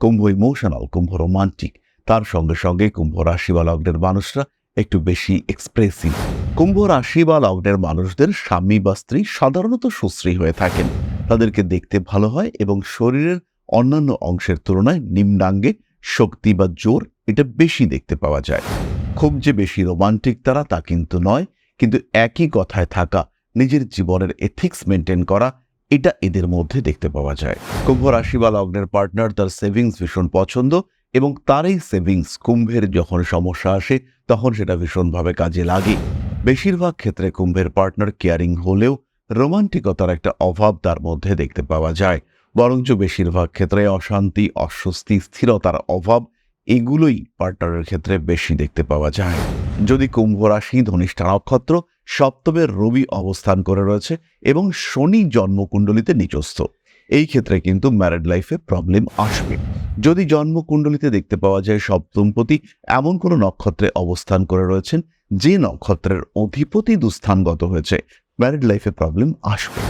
কুম্ভ emotional কুম্ভ romantic তার সঙ্গে সঙ্গে কুম্ভ রাশি বা লগ্নের মানুষরা একটু বেশি এক্সপ্রেসিভ কুম্ভ রাশি বা লগ্নের মানুষদের স্বামী বা স্ত্রী সাধারণত সুশ্রী হয়ে থাকেন। তাদেরকে দেখতে ভালো হয় এবং শরীরের অন্যান্য অংশের তুলনায় নিম্নাঙ্গে শক্তি বা জোর এটা বেশি দেখতে পাওয়া যায়। খুব যে বেশি রোমান্টিক তারা তা কিন্তু নয়, কিন্তু একই কথায় থাকা, নিজের জীবনের এথিক্স মেনটেন করা এটা এদের মধ্যে দেখতে পাওয়া যায়। কুম্ভ রাশি বা লগ্নের পার্টনার তার সেভিংস ভীষণ পছন্দ এবং তার এই সেভিংস কুম্ভের যখন সমস্যা আসে, তখন সেটা ভীষণভাবে কাজে লাগে। বেশিরভাগ ক্ষেত্রে কুম্ভের পার্টনার কেয়ারিং হলেও রোমান্টিকতার একটা অভাব তার মধ্যে দেখতে পাওয়া যায়। বরঞ্চ বেশিরভাগ ক্ষেত্রে অশান্তি, অস্বস্তি, স্থিরতার অভাব এগুলোই পার্টনারের ক্ষেত্রে বেশি দেখতে পাওয়া যায়। যদি কুম্ভ রাশি ধনিষ্ঠা নক্ষত্র সপ্তমের রবি অবস্থান করে রয়েছে এবং শনি জন্মকুণ্ডলিতে নিচস্থ এই ক্ষেত্রে কিন্তু ম্যারেড লাইফে প্রবলেম আসবে। যদি জন্মকুণ্ডলিতে দেখতে পাওয়া যায় সপ্তমপতি, এমন কোনো নক্ষত্রে অবস্থান করে রয়েছেন যে নক্ষত্রের অধিপতি দুস্থানগত হয়েছে ম্যারেড লাইফে প্রবলেম আসবে।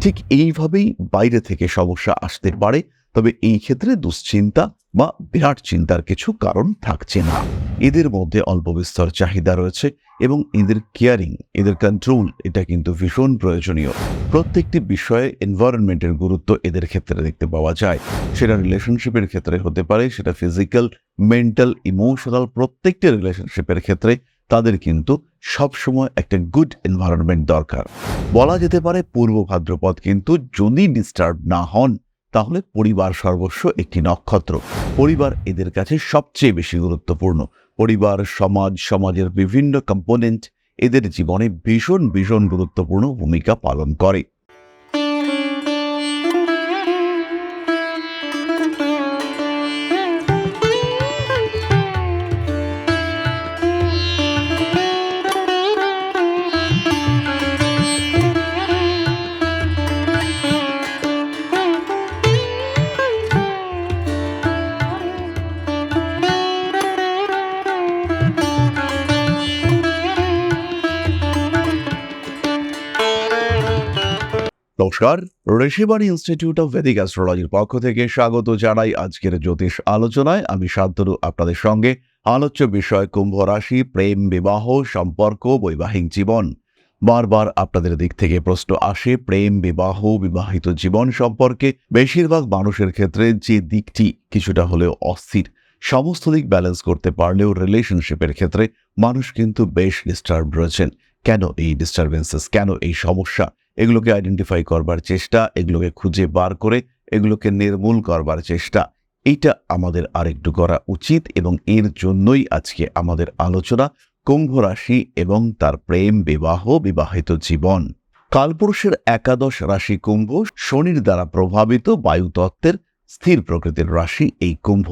ঠিক এইভাবেই বাইরে থেকে সমস্যা আসতে পারে। তবে এই ক্ষেত্রে দুশ্চিন্তা বা বিরাট চিন্তার কিছু কারণ থাকছে না। এদের মধ্যে অল্প বিস্তর চাহিদা রয়েছে এবং এদের কেয়ারিং, এদের কন্ট্রোল এটা কিন্তু ভীষণ প্রয়োজনীয়। প্রত্যেকটি বিষয়ে এনভায়রনমেন্টের গুরুত্ব এদের ক্ষেত্রে দেখতে পাওয়া যায়। সেটা রিলেশনশিপের ক্ষেত্রে হতে পারে, সেটা ফিজিক্যাল মেন্টাল ইমোশনাল প্রত্যেকটি রিলেশনশিপের ক্ষেত্রে তাদের কিন্তু সবসময় একটা গুড এনভায়রনমেন্ট দরকার। বলা যেতে পারে পূর্ব ভাদ্রপদ কিন্তু যদি ডিস্টার্ব না হন তাহলে পরিবার সর্বস্ব একটি নক্ষত্র। পরিবার এদের কাছে সবচেয়ে বেশি গুরুত্বপূর্ণ। পরিবার, সমাজ, সমাজের বিভিন্ন কম্পোনেন্ট এদের জীবনে ভীষণ ভীষণ গুরুত্বপূর্ণ ভূমিকা পালন করে। নমস্কার, ঋষিবাণী ইনস্টিটিউট অফ ভেদিক অ্যাস্ট্রোলজির পক্ষ থেকে স্বাগত জানাই আজকের জ্যোতিষ আলোচনায়। আমি শান্তনু, আপনাদের সঙ্গে আলোচ্য বিষয় কুম্ভ রাশি, প্রেম, বিবাহ, সম্পর্ক, বৈবাহিক জীবন। বারবার আপনাদের দিক থেকে প্রশ্ন আসে, প্রেম, বিবাহ, বিবাহিত জীবন সম্পর্কে। বেশিরভাগ মানুষের ক্ষেত্রে যে দিকটি কিছুটা হলেও অস্থির, সমস্ত দিক ব্যালেন্স করতে পারলেও রিলেশনশিপের ক্ষেত্রে মানুষ কিন্তু বেশ ডিস্টার্ব রয়েছেন। কেন এই ডিস্টারবেন্সেস কেন এই সমস্যা? এগুলোকে আইডেন্টিফাই করবার চেষ্টা, এগুলোকে খুঁজে বার করে, এগুলোকে নির্মূল করবার চেষ্টা। এইটা আমাদের আরেকটু করা উচিত এবং এর জন্যই আজকে আমাদের আলোচনা কুম্ভ রাশি এবং তার প্রেম বিবাহ, বিবাহিত জীবন। কালপুরুষের একাদশ রাশি কুম্ভ শনির দ্বারা প্রভাবিত বায়ুতত্ত্বের স্থির প্রকৃতির রাশি এই কুম্ভ।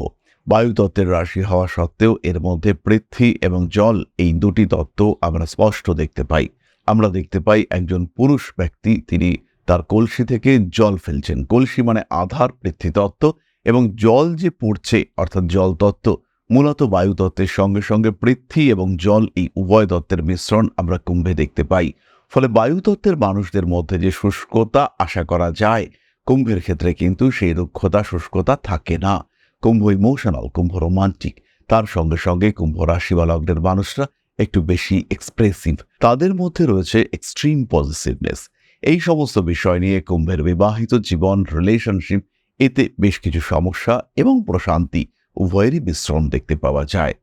বায়ুতত্ত্বের রাশি হওয়া সত্ত্বেও এর মধ্যে পৃথ্বী এবং জল এই দুটি তত্ত্ব আমরা স্পষ্ট দেখতে পাই। আমরা দেখতে পাই একজন পুরুষ ব্যক্তি, তিনি তার কলসি থেকে জল ফেলছেন। কলসি মানে আধার পৃথ্বীতত্ত্ব এবং জল যে পড়ছে, অর্থাৎ জল তত্ত্ব, মূলত বায়ুতত্ত্বের সঙ্গে সঙ্গে পৃথ্বী এবং জল এই উভয় তত্ত্বের মিশ্রণ আমরা কুম্ভে দেখতে পাই। ফলে বায়ুতত্ত্বের মানুষদের মধ্যে যে শুষ্কতা আশা করা যায়, কুম্ভের ক্ষেত্রে কিন্তু সেই রুক্ষতা, শুষ্কতা থাকে না। কুম্ভ ইমোশনাল কুম্ভ রোমান্টিক তার সঙ্গে সঙ্গে কুম্ভ রাশি মানুষরা একটু বেশি এক্সপ্রেসিভ তাদের মধ্যে রয়েছে এক্সট্রিম পজিটিভনেস এই সমস্ত বিষয় নিয়ে কুম্ভের বিবাহিত জীবন রিলেশনশিপ এতে বেশ কিছু সমস্যা এবং প্রশান্তি উভয়েরই মিশ্রণ দেখতে পাওয়া যায়।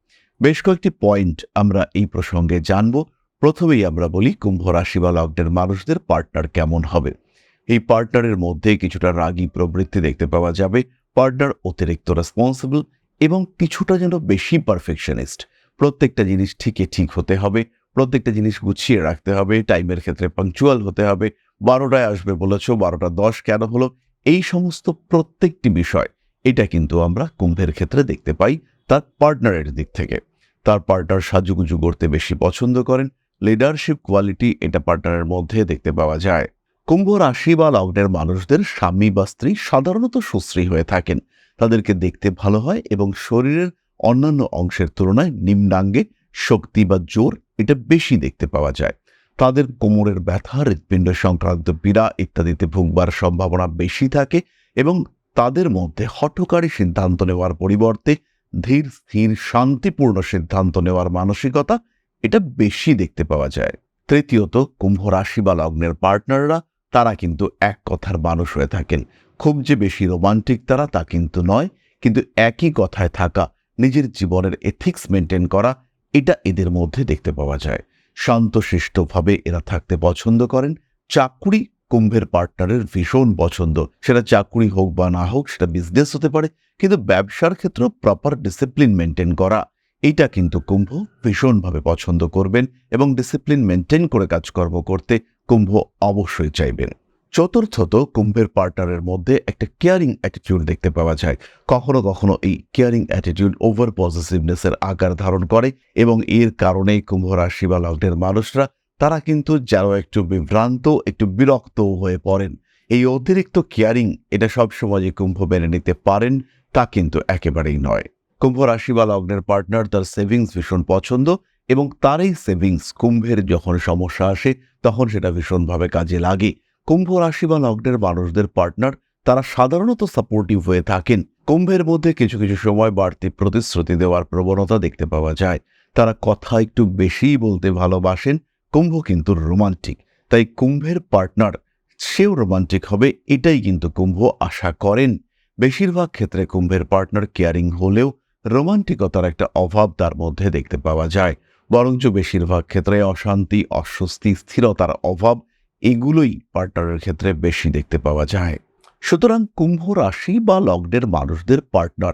বেশ কয়েকটি পয়েন্ট আমরা এই প্রসঙ্গে জানব। প্রথমেই আমরা বলি কুম্ভ রাশি বা লগ্নের মানুষদের পার্টনার কেমন হবে। এই পার্টনারের মধ্যে কিছুটা রাগী প্রবৃত্তি দেখতে পাওয়া যাবে। পার্টনার অতিরিক্ত রেসপন্সিবল এবং কিছুটা যেন বেশি পারফেকশনিস্ট প্রত্যেকটা জিনিস ঠিকই ঠিক হতে হবে, প্রত্যেকটা জিনিস গুছিয়ে রাখতে হবে টাইমের ক্ষেত্রে পাংচুয়াল হতে হবে, বারোটায় আসবে বলেছ, বারোটা দশ কেন হলো? এই সমস্ত প্রত্যেকটি বিষয়, এটা কিন্তু আমরা কুম্ভের ক্ষেত্রে দেখতে পাই তার পার্টনারের দিক থেকে। তার পার্টনার সাজুগুজু করতে বেশি পছন্দ করেন লিডারশিপ কোয়ালিটি এটা পার্টনারের মধ্যে দেখতে পাওয়া যায়। কুম্ভ রাশি বা লগ্নের মানুষদের স্বামী বা স্ত্রী সাধারণত সুশ্রী হয়ে থাকেন। তাদেরকে দেখতে ভালো হয় এবং শরীরের অন্যান্য অংশের তুলনায় নিম্নাঙ্গে শক্তি বা জোর এটা বেশি দেখতে পাওয়া যায়। তাদের কোমরের ব্যথা, হৃৎপিণ্ড সংক্রান্ত পীড়া ইত্যাদিতে ভুগবার সম্ভাবনা বেশি থাকে এবং তাদের মধ্যে হঠকারী সিদ্ধান্ত নেওয়ার পরিবর্তে ধীর, স্থির, শান্তিপূর্ণ সিদ্ধান্ত নেওয়ার মানসিকতা এটা বেশি দেখতে পাওয়া যায়। তৃতীয়ত, কুম্ভ রাশি বা লগ্নের পার্টনাররা তারা কিন্তু এক কথার মানুষ হয়ে থাকেন। খুব যে বেশি রোমান্টিক তারা তা কিন্তু নয়, কিন্তু একই কথায় থাকা, নিজের জীবনের এথিক্স মেনটেন করা, এটা এদের মধ্যে দেখতে পাওয়া যায়। শান্তশিষ্টভাবে এরা থাকতে পছন্দ করেন। চাকুরি কুম্ভের পার্টনারের ভীষণ পছন্দ। সেটা চাকুরি হোক বা না হোক, সেটা বিজনেস হতে পারে, কিন্তু ব্যবসার ক্ষেত্রে প্রপার ডিসিপ্লিন মেনটেন করা। এইটা কিন্তু কুম্ভ ভীষণভাবে পছন্দ করবেন এবং ডিসিপ্লিন মেনটেন করে কাজকর্ম করতে কুম্ভ অবশ্যই চাইবেন। চতুর্থত কুম্ভের পার্টনারের মধ্যে একটা কেয়ারিং অ্যাটিটিউড দেখতে পাওয়া যায়। কখনো কখনো এই কেয়ারিং অ্যাটিটিউড ওভার পজিটিভনেসের আকার ধারণ করে এবং এর কারণেই কুম্ভ রাশি বা লগ্নের মানুষরা, তারা কিন্তু যেন একটু বিভ্রান্ত, একটু বিরক্ত হয়ে পড়েন। এই অতিরিক্ত কেয়ারিং এটা সবসময় যে কুম্ভ মেনে নিতে পারেন তা কিন্তু একেবারেই নয়। কুম্ভ রাশি বা লগ্নের পার্টনার তার সেভিংস ভীষণ পছন্দ এবং তার এই সেভিংস কুম্ভের যখন সমস্যা আসে তখন সেটা ভীষণভাবে কাজে লাগে। কুম্ভ রাশি বা লগ্নের মানুষদের পার্টনার তারা সাধারণত সাপোর্টিভ হয়ে থাকেন। কুম্ভের মধ্যে কিছু কিছু সময় বাড়তি প্রতিশ্রুতি দেওয়ার প্রবণতা দেখতে পাওয়া যায়। তারা কথা একটু বেশিই বলতে ভালোবাসেন, কুম্ভ কিন্তু রোমান্টিক তাই কুম্ভের পার্টনার সেও রোমান্টিক হবে, এটাই কিন্তু কুম্ভ আশা করেন। বেশিরভাগ ক্ষেত্রে কুম্ভের পার্টনার কেয়ারিং হলেও রোমান্টিকতার একটা অভাব তার মধ্যে দেখতে পাওয়া যায়। বরঞ্চ বেশিরভাগ ক্ষেত্রে অশান্তি, অস্বস্তি, স্থিরতার অভাব এগুলোই পার্টনারের ক্ষেত্রে বেশি দেখতে পাওয়া যায়। সুতরাং কুম্ভ রাশি বা লগ্নের মানুষদের পার্টনার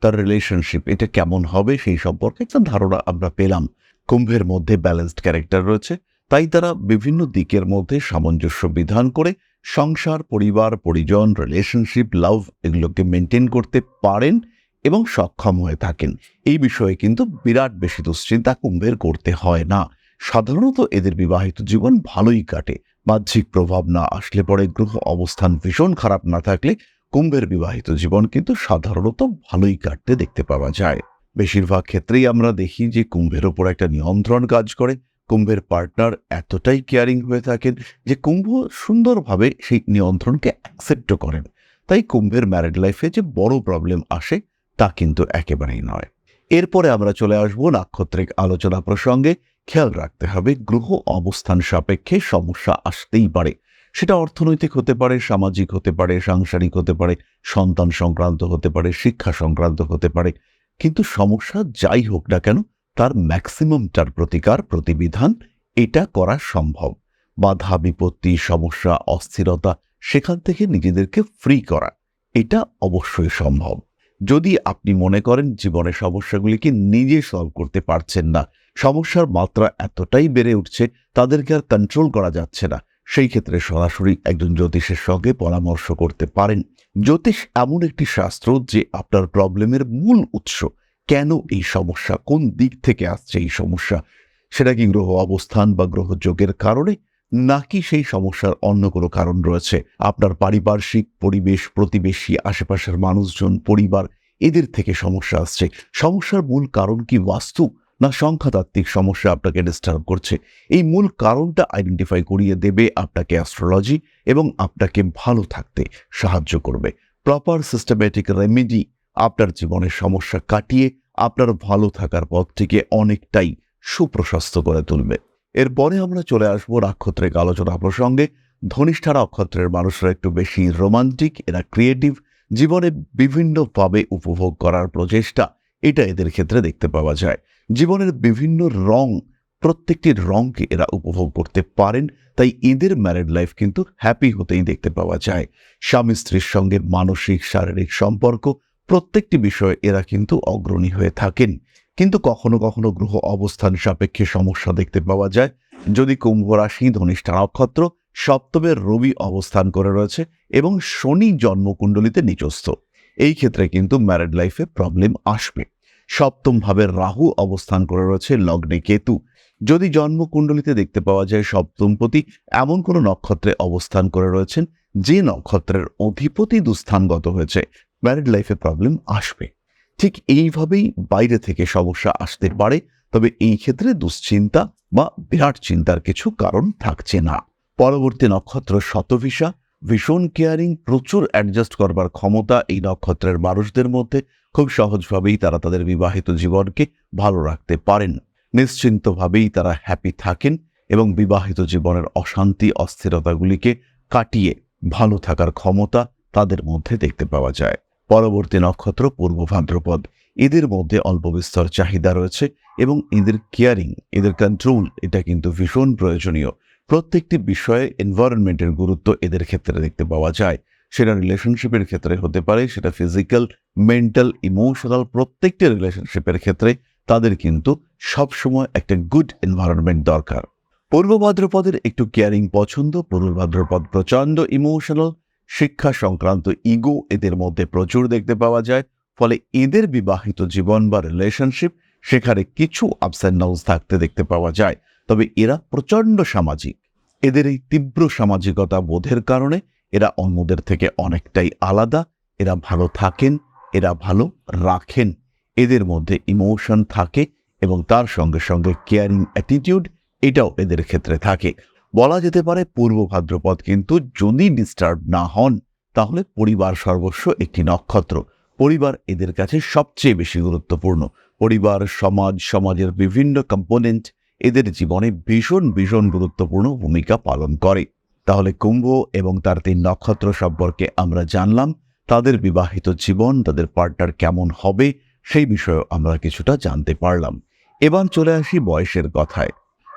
তার রিলেশনশিপ এটা কেমন হবে সেই সম্পর্কে একটা ধারণা আমরা পেলাম। কুম্ভের মধ্যে ব্যালেন্সড ক্যারেক্টার রয়েছে, তাই তারা বিভিন্ন দিকের মধ্যে সামঞ্জস্য বিধান করে সংসার, পরিবার, পরিজন রিলেশনশিপ লাভ এগুলোকে মেনটেন করতে পারেন। এবং সক্ষম হয়ে থাকেন। এই বিষয়ে কিন্তু বিরাট বেশি দুশ্চিন্তা কুম্ভের করতে হয় না। সাধারণত এদের বিবাহিত জীবন ভালোই কাটে। বাহ্যিক প্রভাব না আসলে পরে গ্রহ অবস্থান ভীষণ খারাপ না থাকলে কুম্ভের বিবাহিত জীবন কিন্তু সাধারণত ভালোই কাটতে দেখতে পাওয়া যায়। বেশিরভাগ ক্ষেত্রেই আমরা দেখি যে কুম্ভের ওপর একটা নিয়ন্ত্রণ কাজ করে। কুম্ভের পার্টনার এতটাই কেয়ারিং হয়ে থাকেন যে কুম্ভ সুন্দরভাবে সেই নিয়ন্ত্রণকে অ্যাকসেপ্টও করেন। তাই কুম্ভের ম্যারিড লাইফে যে বড় প্রবলেম আসে তা কিন্তু একেবারেই নয়। এরপরে আমরা চলে আসব নাক্ষত্রিক আলোচনা প্রসঙ্গে। খেয়াল রাখতে হবে, গ্রহ অবস্থান সাপেক্ষে সমস্যা আসতেই পারে। সেটা অর্থনৈতিক হতে পারে, সামাজিক হতে পারে, সাংসারিক হতে পারে, সন্তান সংক্রান্ত হতে পারে, শিক্ষা সংক্রান্ত হতে পারে। কিন্তু সমস্যা যাই হোক না কেন, তার ম্যাক্সিমামটার প্রতিকার, প্রতিবিধান এটা করা সম্ভব। বাধা, বিপত্তি, সমস্যা, অস্থিরতা, সেখান থেকে নিজেদেরকে ফ্রি করা, এটা অবশ্যই সম্ভব। যদি আপনি মনে করেন জীবনের সমস্যাগুলিকে নিজে সলভ করতে পারছেন না, সমস্যার মাত্রা এতটাই বেড়ে উঠছে, তাদেরকে আর কন্ট্রোল করা যাচ্ছে না। সেই ক্ষেত্রে সরাসরি একজন জ্যোতিষের সঙ্গে পরামর্শ করতে পারেন। জ্যোতিষ এমন একটি শাস্ত্র যে আপনার প্রবলেমের মূল উৎস। কেন এই সমস্যা? কোন দিক থেকে আসছে এই সমস্যা? সেটা কি গ্রহ অবস্থান বা গ্রহযোগের কারণে? নাকি সেই সমস্যার অন্য কোনো কারণ রয়েছে? আপনার পারিপার্শ্বিক পরিবেশ, প্রতিবেশী, আশেপাশের মানুষজন, পরিবার, এদের থেকে সমস্যা আসছে। সমস্যার মূল কারণ কি বাস্তু না সংখ্যাতাত্ত্বিক সমস্যা আপনাকে ডিস্টার্ব করছে? এই মূল কারণটা আইডেন্টিফাই করিয়ে দেবে আপনাকে অ্যাস্ট্রোলজি এবং আপনাকে ভালো থাকতে সাহায্য করবে। প্রপার সিস্টেম্যাটিক রেমেডি আপনার জীবনের সমস্যা কাটিয়ে আপনার ভালো থাকার পথটিকে অনেকটাই সুপ্রশস্ত করে তুলবে। এরপরে আমরা চলে আসব নাক্ষত্রিক আলোচনা প্রসঙ্গে। ধনিষ্ঠা নক্ষত্রের মানুষরা একটু বেশি রোমান্টিক, এরা ক্রিয়েটিভ, জীবনে বিভিন্নভাবে উপভোগ করার প্রচেষ্টা, এটা এদের ক্ষেত্রে দেখতে পাওয়া যায়। জীবনের বিভিন্ন রং, প্রত্যেকটি রংকে এরা উপভোগ করতে পারেন, তাই এদের ম্যারিড লাইফ কিন্তু হ্যাপি হতেই দেখতে পাওয়া যায়। স্বামী স্ত্রীর সঙ্গে মানসিক, শারীরিক সম্পর্ক, প্রত্যেকটি বিষয়ে এরা কিন্তু অগ্রণী হয়ে থাকেন। কিন্তু কখনো কখনো গ্রহ অবস্থান সাপেক্ষে সমস্যা দেখতে পাওয়া যায়। যদি কুম্ভ রাশি, ধনিষ্ঠা নক্ষত্র সপ্তমের রবি অবস্থান করে রয়েছে এবং শনি জন্মকুণ্ডলিতে নিচস্থ এই ক্ষেত্রে কিন্তু ম্যারিড লাইফে প্রবলেম আসবে। সপ্তম ভাবের রাহু অবস্থান করে রয়েছে লগ্নে কেতু। যদি জন্মকুণ্ডলিতে দেখতে পাওয়া যায় সপ্তমপতি এমন কোনো নক্ষত্রে অবস্থান করে রয়েছেন যে নক্ষত্রের অধিপতি দুস্থানগত হয়েছে। ম্যারিড লাইফে প্রবলেম আসবে। ঠিক এইভাবেই বাইরে থেকে সমস্যা আসতে পারে, তবে এই ক্ষেত্রে দুশ্চিন্তা বা বিরাট চিন্তার কিছু কারণ থাকছে না। পরবর্তী নক্ষত্র শতভিসা, ভীষণ কেয়ারিং প্রচুর অ্যাডজাস্ট করবার ক্ষমতা এই নক্ষত্রের মানুষদের মধ্যে। খুব সহজভাবেই তারা তাদের বিবাহিত জীবনকে ভালো রাখতে পারেন। নিশ্চিন্তভাবেই তারা হ্যাপি থাকেন এবং বিবাহিত জীবনের অশান্তি, অস্থিরতাগুলিকে কাটিয়ে ভালো থাকার ক্ষমতা তাদের মধ্যে দেখতে পাওয়া যায়। পরবর্তী নক্ষত্র পূর্ব ভাদ্রপদ। এদের মধ্যে অল্প বিস্তর চাহিদা রয়েছে এবং এদের কেয়ারিং এদের কন্ট্রোল এটা কিন্তু ভীষণ প্রয়োজনীয়। প্রত্যেকটি বিষয়ে এনভায়রনমেন্টের গুরুত্ব এদের ক্ষেত্রে দেখতে পাওয়া যায়। সেটা রিলেশনশিপের ক্ষেত্রে হতে পারে, সেটা ফিজিক্যাল মেন্টাল ইমোশনাল প্রত্যেকটি রিলেশনশিপের ক্ষেত্রে তাদের কিন্তু সবসময় একটা গুড এনভায়রনমেন্ট দরকার। পূর্ব ভাদ্রপদের একটু কেয়ারিং পছন্দ, পূর্ব ভাদ্রপদ প্রচণ্ড ইমোশনাল শিক্ষা সংক্রান্ত ইগো এদের মধ্যে প্রচুর দেখতে পাওয়া যায়, ফলে এদের বিবাহিত জীবন বা রিলেশনশিপ সেখানে কিছু আপস অ্যান্ড থাকতে দেখতে পাওয়া যায়। তবে এরা প্রচণ্ড সামাজিক। এদের এই তীব্র সামাজিকতা বোধের কারণে এরা অন্যদের থেকে অনেকটাই আলাদা, এরা ভালো থাকেন, এরা ভালো রাখেন। এদের মধ্যে ইমোশন থাকে এবং তার সঙ্গে সঙ্গে কেয়ারিং অ্যাটিটিউড এটাও এদের ক্ষেত্রে থাকে। বলা যেতে পারে পূর্ব ভাদ্রপদ, কিন্তু যদি ডিস্টার্ব না হন, তাহলে পরিবার সর্বস্ব একটি নক্ষত্র। পরিবার এদের কাছে সবচেয়ে বেশি গুরুত্বপূর্ণ। পরিবার, সমাজ, সমাজের বিভিন্ন কম্পোনেন্ট এদের জীবনে ভীষণ ভীষণ গুরুত্বপূর্ণ ভূমিকা পালন করে। তাহলে কুম্ভ এবং তার তিন নক্ষত্র সম্পর্কে আমরা জানলাম, তাদের বিবাহিত জীবন, তাদের পার্টনার কেমন হবে, সেই বিষয়েও আমরা কিছুটা জানতে পারলাম। এবার চলে আসি বয়সের কথায়।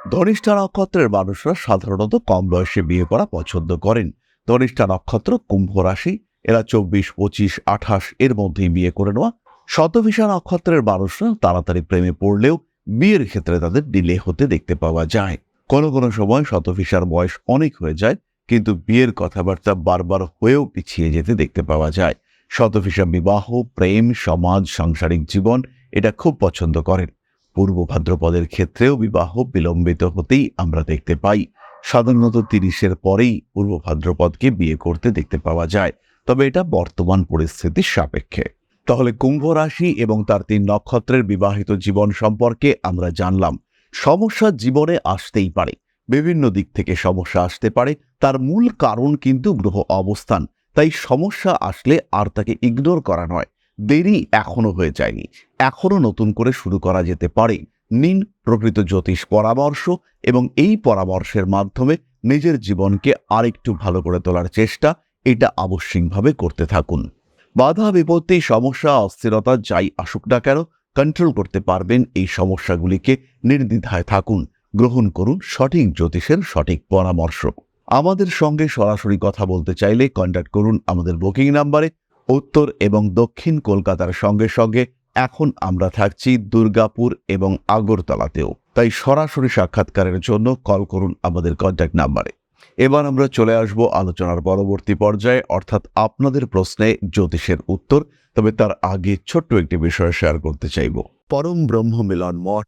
ধনিষ্ঠা নক্ষত্রের মানুষরা সাধারণত কম বয়সে বিয়ে করা পছন্দ করেন। ধনিষ্ঠা নক্ষত্র কুম্ভ রাশি, এরা চব্বিশ, পঁচিশ, আঠাশ, এর মধ্যেই বিয়ে করে নেওয়া। শতভিষা নক্ষত্রের মানুষরা তাড়াতাড়ি প্রেমে পড়লেও বিয়ের ক্ষেত্রে তাদের ডিলে হতে দেখতে পাওয়া যায়। কোনো কোনো সময় শতভিষার বয়স অনেক হয়ে যায়, কিন্তু বিয়ের কথাবার্তা বারবার হয়েও পিছিয়ে যেতে দেখতে পাওয়া যায়। শতভিষা বিবাহ, প্রেম, সমাজ, সাংসারিক জীবন, এটা খুব পছন্দ করেন। পূর্ব ভাদ্রপদের ক্ষেত্রেও বিবাহ বিলম্বিত হতেই আমরা দেখতে পাই, সাধারণত তিরিশের পরেই পূর্ব ভাদ্রপদকে বিয়ে করতে দেখতে পাওয়া যায়। তবে এটা বর্তমান পরিস্থিতির সাপেক্ষে। তাহলে কুম্ভ রাশি এবং তার তিন নক্ষত্রের বিবাহিত জীবন সম্পর্কে আমরা জানলাম, সমস্যা জীবনে আসতেই পারে, বিভিন্ন দিক থেকে সমস্যা আসতে পারে, তার মূল কারণ কিন্তু গ্রহ অবস্থান, তাই সমস্যা আসলে আর তাকে ইগনোর করা নয়। দেরি এখনও হয়ে যায়নি। এখনও নতুন করে শুরু করা যেতে পারে। নিন প্রকৃত জ্যোতিষ পরামর্শ এবং এই পরামর্শের মাধ্যমে নিজের জীবনকে আরেকটু ভালো করে তোলার চেষ্টা, এটা আবশ্যিকভাবে করতে থাকুন। বাধা বিপত্তি, সমস্যা, অস্থিরতা যাই আসুক না কেন কন্ট্রোল করতে পারবেন এই সমস্যাগুলিকে নির্দ্বিধায় থাকুন। গ্রহণ করুন সঠিক জ্যোতিষের সঠিক পরামর্শ। আমাদের সঙ্গে সরাসরি কথা বলতে চাইলে কন্ট্যাক্ট করুন আমাদের বুকিং নাম্বারে উত্তর এবং দক্ষিণ কলকাতার সঙ্গে সঙ্গে এখন আমরা থাকছি দুর্গাপুর এবং আগরতলাতেও। তাই সরাসরি সাক্ষাৎকারের জন্য কল করুন আমাদের কন্ট্যাক্ট নাম্বারে এবার আমরা চলে আসব আলোচনার পরবর্তী পর্যায়ে, অর্থাৎ আপনাদের প্রশ্নে জ্যোতিষের উত্তর, তবে তার আগে ছোট্ট একটি বিষয় শেয়ার করতে চাইব। পরম ব্রহ্ম মিলন মঠ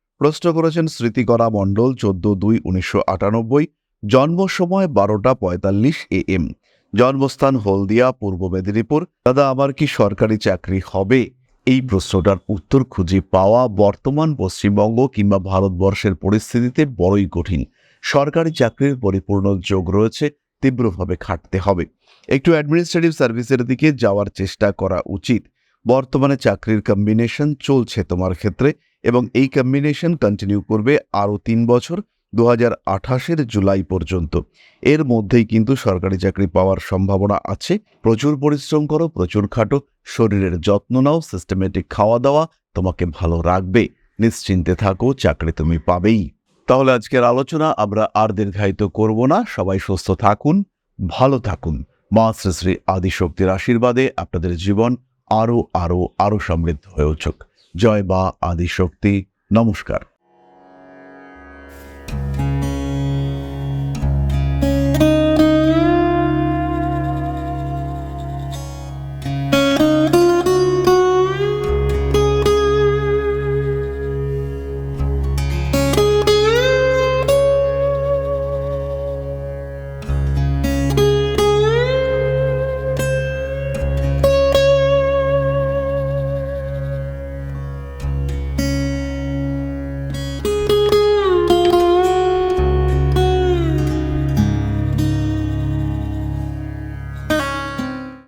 প্রশ্ন করেছেন স্মৃতিকরা মণ্ডল চোদ্দ দুই উনিশশো আটানব্বই জন্ম সময় বারোটা পঁয়তাল্লিশ এ এম। জন্মস্থান হলদিয়া, পূর্ব মেদিনীপুর। দাদা, আমার কি সরকারি চাকরি হবে? এই প্রশ্নটার উত্তর খুঁজে পাওয়া বর্তমান পশ্চিমবঙ্গ কিংবা ভারতবর্ষের পরিস্থিতিতে বড়ই কঠিন। সরকারি চাকরির পরিপূর্ণ যোগ রয়েছে, তীব্রভাবে খাটতে হবে। একটু অ্যাডমিনিস্ট্রেটিভ সার্ভিসের দিকে যাওয়ার চেষ্টা করা উচিত। বর্তমানে চাকরির কম্বিনেশন চলছে তোমার ক্ষেত্রে। এবং এই কম্বিনেশন কন্টিনিউ করবে আরও তিন বছর দু হাজার আঠাশের জুলাই পর্যন্ত। এর মধ্যেই কিন্তু সরকারি চাকরি পাওয়ার সম্ভাবনা আছে। প্রচুর পরিশ্রম করো, প্রচুর খাটো, শরীরের যত্ন নাও সিস্টেমেটিক খাওয়া দাওয়া তোমাকে ভালো রাখবে। নিশ্চিন্তে থাকো, চাকরি তুমি পাবেই। তাহলে আজকের আলোচনা আমরা আর দীর্ঘায়িত করব না। সবাই সুস্থ থাকুন, ভালো থাকুন। মা শ্রী শ্রী আদিশক্তির আশীর্বাদে আপনাদের জীবন আরও আরও আরও সমৃদ্ধ হয়ে উঠুক। জয় বা আদিশক্তি। নমস্কার।